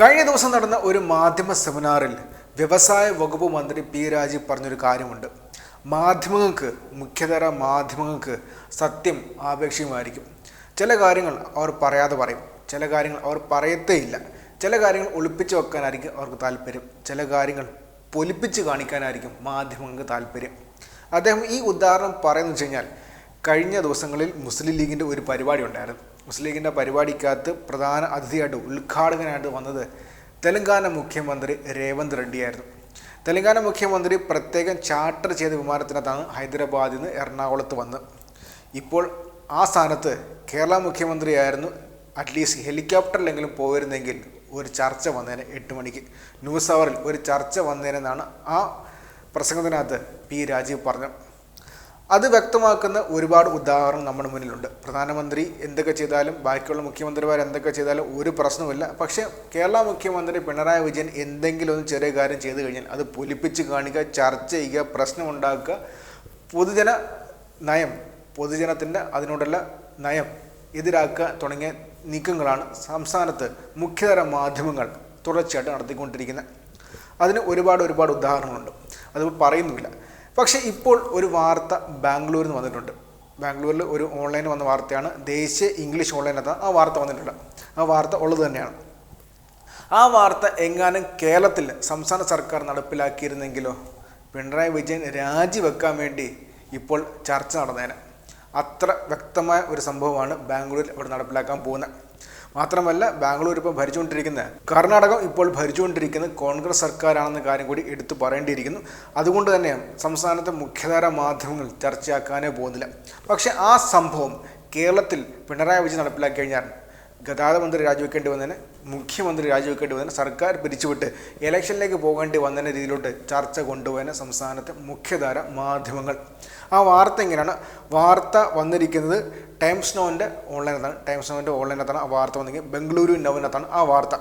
കഴിഞ്ഞ ദിവസം നടന്ന ഒരു മാധ്യമ സെമിനാറിൽ വ്യവസായ വകുപ്പ് മന്ത്രി പി രാജീവ് പറഞ്ഞൊരു കാര്യമുണ്ട്. മാധ്യമങ്ങൾക്ക് മുഖ്യതര മാധ്യമങ്ങൾക്ക് സത്യം ആപേക്ഷികമായിരിക്കും. ചില കാര്യങ്ങൾ അവർ പറയാതെ പറയും. ചില കാര്യങ്ങൾ അവർ പറയത്തേയില്ല. ചില കാര്യങ്ങൾ ഒളിപ്പിച്ച് വെക്കാനായിരിക്കും അവർക്ക് താല്പര്യം. ചില കാര്യങ്ങൾ പൊലിപ്പിച്ച് കാണിക്കാനായിരിക്കും മാധ്യമങ്ങൾക്ക് താല്പര്യം. അദ്ദേഹം ഈ ഉദാഹരണം പറയുന്നത് വെച്ച് കഴിഞ്ഞാൽ കഴിഞ്ഞ ദിവസങ്ങളിൽ മുസ്ലിം ലീഗിന്റെ ഒരു പരിപാടി ഉണ്ടായിരുന്നു. മുസ്ലിം ലീഗിന്റെ പരിപാടിക്കകത്ത് പ്രധാന അതിഥിയായിട്ട് ഉദ്ഘാടകനായിട്ട് വന്നത് തെലങ്കാന മുഖ്യമന്ത്രി രേവന്ത് റെഡ്ഡിയായിരുന്നു. തെലങ്കാന മുഖ്യമന്ത്രി പ്രത്യേകം ചാർട്ടർ ചെയ്ത വിമാനത്തിനകത്താണ് ഹൈദരാബാദിൽ നിന്ന് എറണാകുളത്ത് വന്ന് ഇപ്പോൾ ആ സ്ഥാനത്ത് കേരള മുഖ്യമന്ത്രിയായിരുന്നു. അറ്റ്ലീസ്റ്റ് ഹെലികോപ്റ്ററിലെങ്കിലും പോയിരുന്നെങ്കിൽ ഒരു ചർച്ച വന്നേനെ എട്ട് മണിക്ക്. ന്യൂസ് അവറിൽ ഒരു ചർച്ച വന്നേനെന്നാണ് ആ പ്രസംഗത്തിനകത്ത് പി രാജീവ് പറഞ്ഞത്. അത് വ്യക്തമാക്കുന്ന ഒരുപാട് ഉദാഹരണം നമ്മുടെ മുന്നിലുണ്ട്. പ്രധാനമന്ത്രി എന്തൊക്കെ ചെയ്താലും ബാക്കിയുള്ള മുഖ്യമന്ത്രിമാർ എന്തൊക്കെ ചെയ്താലും ഒരു പ്രശ്നവുമില്ല. പക്ഷേ കേരള മുഖ്യമന്ത്രി പിണറായി വിജയൻ എന്തെങ്കിലും ഒന്ന് ചെറിയ കാര്യം ചെയ്തു കഴിഞ്ഞാൽ അത് പൊലിപ്പിച്ച് കാണിക്കുക ചർച്ച ചെയ്യുക പ്രശ്നമുണ്ടാക്കുക പൊതുജന നയം പൊതുജനത്തിന്റെ അതിനോടുള്ള നയം എതിരാക്കുക തുടങ്ങിയ നീക്കങ്ങളാണ് സംസ്ഥാനത്ത് മുഖ്യതര മാധ്യമങ്ങൾ തുടർച്ചയായിട്ട് നടത്തിക്കൊണ്ടിരിക്കുന്നത്. അതിന് ഒരുപാട് ഒരുപാട് ഉദാഹരണങ്ങളുണ്ട്. അത് പറയുന്നുമില്ല. പക്ഷേ ഇപ്പോൾ ഒരു വാർത്ത ബാംഗ്ലൂരിൽ നിന്ന് വന്നിട്ടുണ്ട്. ബാംഗ്ലൂരിൽ ഒരു ഓൺലൈൻ വന്ന വാർത്തയാണ്. ദേശീയ ഇംഗ്ലീഷ് ഓൺലൈനകത്ത് ആ വാർത്ത വന്നിട്ടുണ്ട്. ആ വാർത്ത ഉള്ളത് തന്നെയാണ്. ആ വാർത്ത എങ്ങാനും കേരളത്തിൽ സംസ്ഥാന സർക്കാർ നടപ്പിലാക്കിയിരുന്നെങ്കിലോ? പിണറായി വിജയൻ രാജിവെക്കാൻ വേണ്ടി ഇപ്പോൾ ചർച്ച നടന്നേനെ. അത്ര വ്യക്തമായ ഒരു സംഭവമാണ് ബാംഗ്ലൂരിൽ ഇവിടെ നടപ്പിലാക്കാൻ പോകുന്നത്. മാത്രമല്ല ബാംഗ്ലൂർ ഇപ്പോൾ ഭരിച്ചുകൊണ്ടിരിക്കുന്ന കർണാടകം ഇപ്പോൾ ഭരിച്ചുകൊണ്ടിരിക്കുന്ന കോൺഗ്രസ് സർക്കാരാണെന്ന കാര്യം കൂടി എടുത്തു പറയേണ്ടിയിരിക്കുന്നു. അതുകൊണ്ട് തന്നെ സംസ്ഥാനത്തെ മുഖ്യധാര മാധ്യമങ്ങൾ ചർച്ചയാക്കാനേ പോകുന്നില്ല. പക്ഷേ ആ സംഭവം കേരളത്തിൽ പിണറായി വിജയൻ നടപ്പിലാക്കി കഴിഞ്ഞാൽ ഗതാഗത മന്ത്രി രാജിവെക്കേണ്ടി വന്നതിന് മുഖ്യമന്ത്രി രാജിവെക്കേണ്ടി വന്നതിന് സർക്കാർ പിരിച്ചുവിട്ട് ഇലക്ഷനിലേക്ക് പോകേണ്ടി വന്നതിന് രീതിയിലോട്ട് ചർച്ച കൊണ്ടുപോയതിന് സംസ്ഥാനത്തെ മുഖ്യധാര മാധ്യമങ്ങൾ. ആ വാർത്ത എങ്ങനെയാണ്? വാർത്ത വന്നിരിക്കുന്നത് ടൈംസ് നോവിന്റെ ഓൺലൈനത്താണ് ടൈംസ് നോവിന്റെ ഓൺലൈനത്താണ് ആ വാർത്ത വന്നിരിക്കുന്നത്. ബംഗളൂരു നോവിനകത്താണ് ആ വാർത്ത.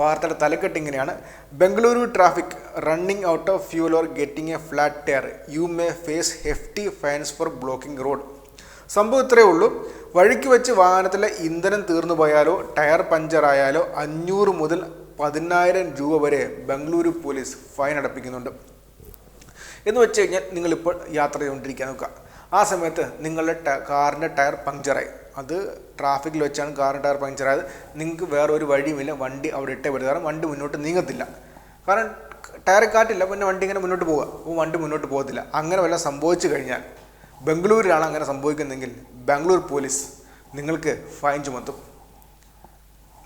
വാർത്തയുടെ തലക്കെട്ട് ഇങ്ങനെയാണ്. Bengaluru traffic running out of fuel or getting a flat tyre. You may face hefty fines for blocking road. സംഭവം ഇത്രയേ ഉള്ളൂ. വഴിക്ക് വെച്ച് വാഹനത്തിലെ ഇന്ധനം തീർന്നു പോയാലോ ടയർ പഞ്ചറായാലോ അഞ്ഞൂറ് മുതൽ പതിനായിരം രൂപ വരെ ബംഗളൂരു പോലീസ് ഫൈൻ അടപ്പിക്കുന്നുണ്ട്. എന്ന് വെച്ച് കഴിഞ്ഞാൽ നിങ്ങളിപ്പോൾ യാത്ര ചെയ്തുകൊണ്ടിരിക്കാൻ നോക്കുക. ആ സമയത്ത് നിങ്ങളുടെ കാറിന്റെ ടയർ പങ്ക്ചറായി അത് ട്രാഫിക്കിൽ വെച്ചാണ് കാറിന്റെ ടയർ പഞ്ചറായത്. നിങ്ങൾക്ക് വേറെ ഒരു വഴിയുമില്ല. വണ്ടി അവിടെ ഇട്ടേ വരും കാരണം വണ്ടി മുന്നോട്ട് നീങ്ങത്തില്ല. കാരണം ടയർ കാറ്റില്ല. പിന്നെ വണ്ടി ഇങ്ങനെ മുന്നോട്ട് പോകുക അപ്പോൾ വണ്ടി മുന്നോട്ട് പോകത്തില്ല. അങ്ങനെ വല്ല സംഭവിച്ചു കഴിഞ്ഞാൽ ബംഗളൂരിലാണ് അങ്ങനെ സംഭവിക്കുന്നതെങ്കിൽ ബാംഗ്ലൂർ പോലീസ് നിങ്ങൾക്ക് ഫൈൻ ചുമത്തും.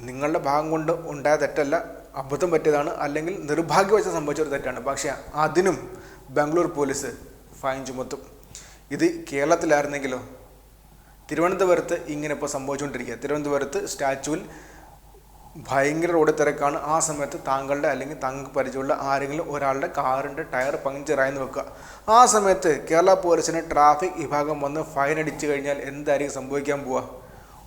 നിങ്ങളുടെ ഭാഗം കൊണ്ട് ഉണ്ടായ തെറ്റല്ല അബദ്ധം പറ്റിയതാണ് അല്ലെങ്കിൽ നിർഭാഗ്യവശം സംഭവിച്ച ഒരു തെറ്റാണ്. പക്ഷേ അതിനും ബാംഗ്ലൂർ പോലീസ് ഫൈൻ ചുമത്തും. ഇത് കേരളത്തിലായിരുന്നെങ്കിലോ? തിരുവനന്തപുരത്ത് ഇങ്ങനെ ഇപ്പോൾ സംഭവിച്ചുകൊണ്ടിരിക്കുക. തിരുവനന്തപുരത്ത് സ്റ്റാച്ചുവിൽ ഭയങ്കര റോഡ് തിരക്കാണ്. ആ സമയത്ത് താങ്കളുടെ അല്ലെങ്കിൽ താങ്കൾക്ക് പരിചയമുള്ള ആരെങ്കിലും ഒരാളുടെ കാറിന്റെ ടയർ പങ്ക്ചറായെന്ന് വെക്കുക. ആ സമയത്ത് കേരള പോലീസിന് ട്രാഫിക് വിഭാഗം വന്ന് ഫൈൻ അടിച്ചു കഴിഞ്ഞാൽ എന്തായിരിക്കും സംഭവിക്കാൻ പോവുക?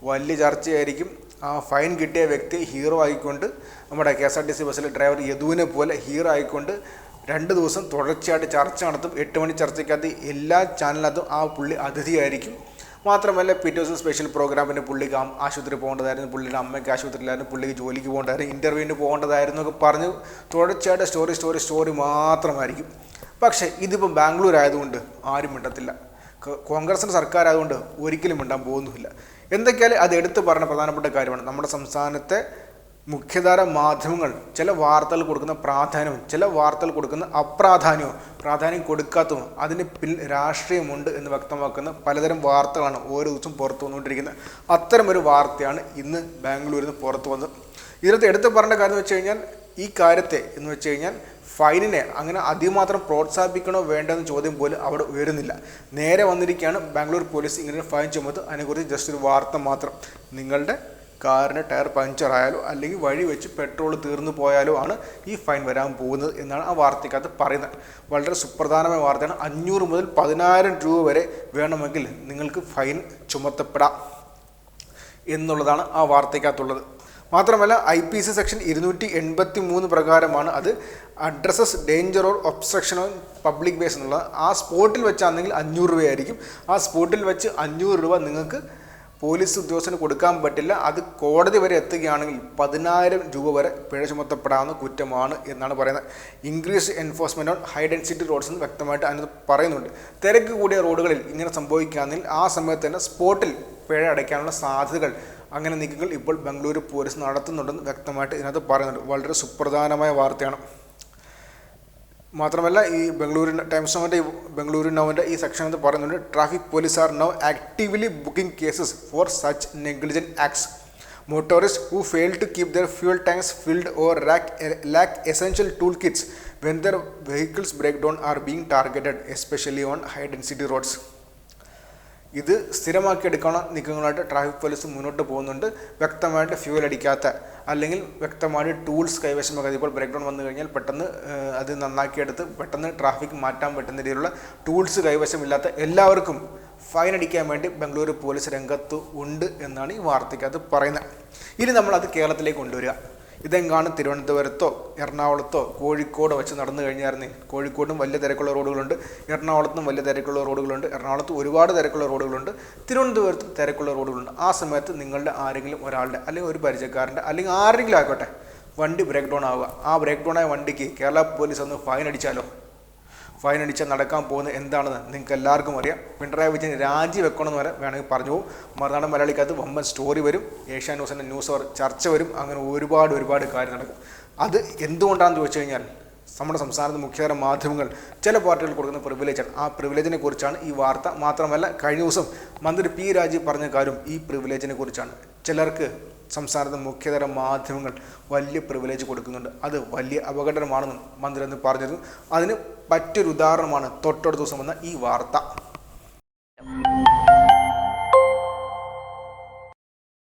വലിയ ചർച്ചയായിരിക്കും. ആ ഫൈൻ കിട്ടിയ വ്യക്തി ഹീറോ ആയിക്കൊണ്ട് നമ്മുടെ K S R T C ബസ്സിലെ ഡ്രൈവർ യദുവിനെ പോലെ ഹീറോ ആയിക്കൊണ്ട് രണ്ട് ദിവസം തുടർച്ചയായിട്ട് ചർച്ച നടത്തും. എട്ട് മണി ചർച്ചയ്ക്കകത്ത് എല്ലാ ചാനലിനകത്തും ആ പുള്ളി അതിഥിയായിരിക്കും. മാത്രമല്ല പിറ്റേ ദിവസം സ്പെഷ്യൽ പ്രോഗ്രാമിന് പുള്ളിക്ക് ആശുപത്രി പോകേണ്ടതായിരുന്നു പുള്ളിയുടെ അമ്മയ്ക്ക് ആശുപത്രിയിലായിരുന്നു പുള്ളിക്ക് ജോലിക്ക് പോകേണ്ടതായിരുന്നു ഇന്റർവ്യൂവിന് പോകേണ്ടതായിരുന്നു ഒക്കെ പറഞ്ഞ് തുടർച്ചയായിട്ട് സ്റ്റോറി സ്റ്റോറി സ്റ്റോറി മാത്രമായിരിക്കും. പക്ഷേ ഇതിപ്പം ബാംഗ്ലൂർ ആയതുകൊണ്ട് ആരും മിണ്ടത്തില്ല. കോൺഗ്രസിന്റെ സർക്കാർ ആയതുകൊണ്ട് ഒരിക്കലും മിണ്ടാൻ പോകുന്നുമില്ല. എന്തൊക്കെയാലും അത് എടുത്തു പറഞ്ഞ പ്രധാനപ്പെട്ട കാര്യമാണ്. നമ്മുടെ സംസ്ഥാനത്തെ മുഖ്യധാര മാധ്യമങ്ങൾ ചില വാർത്തകൾ കൊടുക്കുന്ന പ്രാധാന്യവും ചില വാർത്തകൾ കൊടുക്കുന്ന അപ്രാധാന്യവും പ്രാധാന്യം കൊടുക്കാത്തതും അതിന് പിന്നിൽ രാഷ്ട്രീയമുണ്ട് എന്ന് വ്യക്തമാക്കുന്ന പലതരം വാർത്തകളാണ് ഓരോ ദിവസവും പുറത്തു വന്നുകൊണ്ടിരിക്കുന്നത്. അത്തരമൊരു വാർത്തയാണ് ഇന്ന് ബാംഗ്ലൂരിൽ നിന്ന് പുറത്തു വന്നത്. ഇതിനകത്ത് എടുത്തു പറഞ്ഞ കാര്യം എന്ന് വെച്ച് കഴിഞ്ഞാൽ ഈ കാര്യത്തെ എന്ന് വെച്ച് കഴിഞ്ഞാൽ ഫൈനിനെ അങ്ങനെ അതിമാത്രം പ്രോത്സാഹിപ്പിക്കണോ വേണ്ടെന്ന ചോദ്യം പോലും അവിടെ ഉയരുന്നില്ല. നേരെ വന്നിരിക്കുകയാണ് ബാംഗ്ലൂർ പോലീസ് ഇങ്ങനെ ഫൈൻ ചുമത്ത് അതിനെക്കുറിച്ച് ജസ്റ്റ് ഒരു വാർത്ത മാത്രം. നിങ്ങളുടെ കാറിന്റെ ടയർ പഞ്ചർ പഞ്ചറായാലോ അല്ലെങ്കിൽ വഴി വെച്ച് പെട്രോൾ തീർന്നു പോയാലോ ആണ് ഈ ഫൈൻ വരാൻ പോകുന്നത് എന്നാണ് ആ വാർത്തയ്ക്കകത്ത് പറയുന്നത്. വളരെ സുപ്രധാനമായ വാർത്തയാണ്. അഞ്ഞൂറ് മുതൽ പതിനായിരം രൂപ വരെ വേണമെങ്കിൽ നിങ്ങൾക്ക് ഫൈൻ ചുമത്തപ്പെടാം എന്നുള്ളതാണ് ആ വാർത്തയ്ക്കകത്തുള്ളത്. മാത്രമല്ല ഐ പി സി സെക്ഷൻ ഇരുന്നൂറ്റി എൺപത്തി മൂന്ന് പ്രകാരമാണ് അത് addresses danger or obstruction on public ways എന്നുള്ളത്. ആ സ്പോട്ടിൽ വെച്ചാണെങ്കിൽ അഞ്ഞൂറ് രൂപയായിരിക്കും. ആ സ്പോട്ടിൽ വെച്ച് അഞ്ഞൂറ് രൂപ നിങ്ങൾക്ക് പോലീസ് ഉദ്യോഗസ്ഥന് കൊടുക്കാൻ പറ്റില്ല. അത് കോടതി വരെ എത്തുകയാണെങ്കിൽ പതിനായിരം രൂപ വരെ പിഴ ചുമത്തപ്പെടാവുന്ന കുറ്റമാണ് എന്നാണ് പറയുന്നത്. Increase enforcement on high density roads എന്ന് വ്യക്തമായിട്ട് അതിനകത്ത് പറയുന്നുണ്ട്. തിരക്ക് കൂടിയ റോഡുകളിൽ ഇങ്ങനെ സംഭവിക്കുകയാണെങ്കിൽ ആ സമയത്ത് തന്നെ സ്പോട്ടിൽ പിഴ അടയ്ക്കാനുള്ള സാധ്യതകൾ അങ്ങനെ നീക്കങ്ങൾ ഇപ്പോൾ ബംഗളൂരു പോലീസ് നടത്തുന്നുണ്ടെന്ന് വ്യക്തമായിട്ട് ഇതിനകത്ത് പറയുന്നുണ്ട്. വളരെ സുപ്രധാനമായ വാർത്തയാണ്. മാത്രമല്ല ഈ ബംഗളൂരു ടൈംസ് നൗവിന്റെ ബംഗളൂരു നൗവിന്റെ ഈ സെക്ഷനകത്ത് പറയുന്നുണ്ട് traffic police are now actively booking cases for such negligent acts motorists who fail to keep their fuel tanks filled or lack, lack essential toolkits when their vehicles break down are being targeted, especially on high density roads. ഇത് സ്ഥിരമാക്കി എടുക്കാനുള്ള നീക്കങ്ങളായിട്ട് traffic police മുന്നോട്ട് പോകുന്നുണ്ട്. വ്യക്തമായിട്ട് fuel അടിക്കാത്ത അല്ലെങ്കിൽ വ്യക്തമായിട്ട് tools കൈവശം വെക്കാതെ ഇപ്പോൾ ബ്രേക്ക് ഡൗൺ വന്നു കഴിഞ്ഞാൽ പെട്ടെന്ന് അത് നന്നാക്കിയെടുത്ത് പെട്ടെന്ന് ട്രാഫിക് മാറ്റാൻ പറ്റുന്ന രീതിയിലുള്ള ടൂൾസ് കൈവശമില്ലാത്ത എല്ലാവർക്കും ഫൈൻ അടിക്കാൻ വേണ്ടി ബംഗളൂരു പോലീസ് രംഗത്ത് ഉണ്ട് എന്നാണ് ഈ വാർത്തയ്ക്കകത്ത് പറയുന്നത്. ഇനി നമ്മൾ അത് കേരളത്തിലേക്ക് കൊണ്ടുവരിക. ഇതെങ്ങാണ് തിരുവനന്തപുരത്തോ എറണാകുളത്തോ കോഴിക്കോടോ വെച്ച് നടന്നു കഴിഞ്ഞായിരുന്നേ. കോഴിക്കോടും വലിയ തിരക്കുള്ള റോഡുകളുണ്ട്. എറണാകുളത്തും വലിയ തിരക്കുള്ള റോഡുകളുണ്ട്. എറണാകുളത്ത് ഒരുപാട് തിരക്കുള്ള റോഡുകളുണ്ട്. തിരുവനന്തപുരത്തും തിരക്കുള്ള റോഡുകളുണ്ട്. ആ സമയത്ത് നിങ്ങളുടെ ആരെങ്കിലും ഒരാളുടെ അല്ലെങ്കിൽ ഒരു പരിചയക്കാരന്റെ അല്ലെങ്കിൽ ആരെങ്കിലും ആയിക്കോട്ടെ വണ്ടി ബ്രേക്ക് ഡൗൺ ആവുക. ആ ബ്രേക്ക് ഡൗൺ ആയ വണ്ടിക്ക് കേരള പോലീസ് ഒന്ന് ഫൈൻ അടിച്ചാലോ? ഫൈൻ നടക്കാൻ പോകുന്നത് എന്താണെന്ന് നിങ്ങൾക്ക് എല്ലാവർക്കും അറിയാം. പിണറായി വിജയൻ രാജി വെക്കണമെന്ന് വരെ വേണമെങ്കിൽ പറഞ്ഞു പോകും. മറുനാടൻ മലയാളിക്കകത്ത് വമ്പൻ സ്റ്റോറി വരും. ഏഷ്യാ ന്യൂസിന്റെ ന്യൂസ് ചർച്ച വരും. അങ്ങനെ ഒരുപാട് ഒരുപാട് കാര്യം നടക്കും. അത് എന്തുകൊണ്ടാണെന്ന് ചോദിച്ചു കഴിഞ്ഞാൽ നമ്മുടെ സംസ്ഥാനത്ത് മുഖ്യതര മാധ്യമങ്ങൾ ചില പാർട്ടികൾ കൊടുക്കുന്ന പ്രിവിലേജാണ് ആ പ്രിവിലേജിനെ കുറിച്ചാണ് ഈ വാർത്ത. മാത്രമല്ല കഴിഞ്ഞ ദിവസം മന്ത്രി പി രാജീവ് പറഞ്ഞ കാര്യം ഈ പ്രിവിലേജിനെ കുറിച്ചാണ്. ചിലർക്ക് സംസ്ഥാനത്തെ മുഖ്യതര മാധ്യമങ്ങൾ വലിയ പ്രിവിലേജ് കൊടുക്കുന്നുണ്ട്. അത് വലിയ അപകടമാണെന്നും മന്ത്രി എന്ന് പറഞ്ഞിരുന്നു. അതിന് പറ്റൊരു ഉദാഹരണമാണ് തൊട്ടടുത്ത ദിവസം വന്ന ഈ വാർത്ത.